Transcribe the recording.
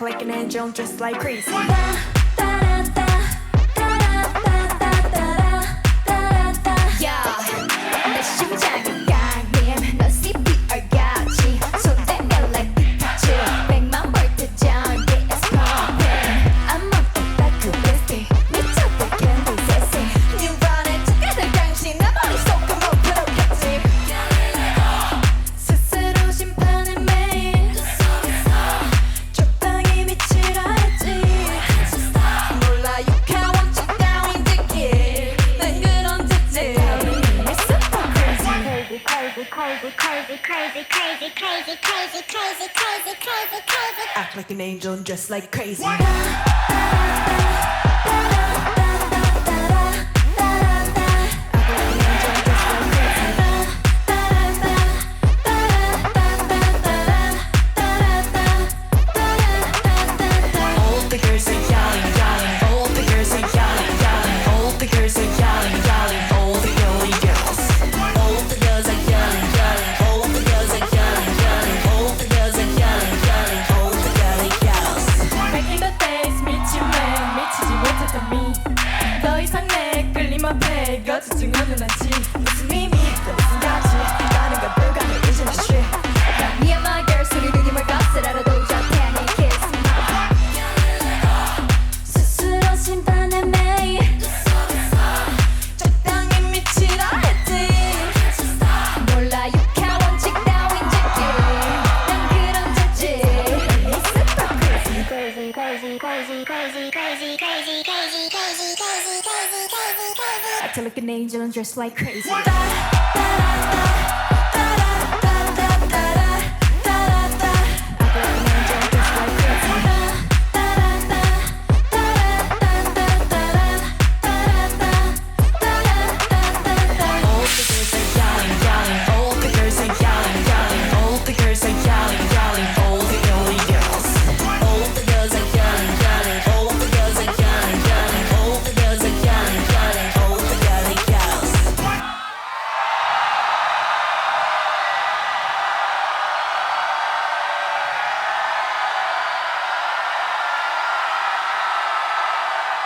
Like an angel, just like crazy. Crazy. crazy, crazy, crazy, crazy, crazy, crazy, crazy, crazy, crazy, crazy, crazy. Act like an angel, just like crazy. All 앞에 거짓증언은 않지 무슨 의미 또 무슨 가치 다른 건 불가능 이제 나 shit Me and my girls 우리 리듬을 거스라도 저태양의 kiss. 스스로 심판에 매일 적당히 미치라 했지 몰라 육한 원칙 따윈 지킬 난 그런 짓지. It's super crazy Crazy, crazy, crazy, crazy, crazy, crazy, crazy, crazy, to look an angel and dress like crazy. What?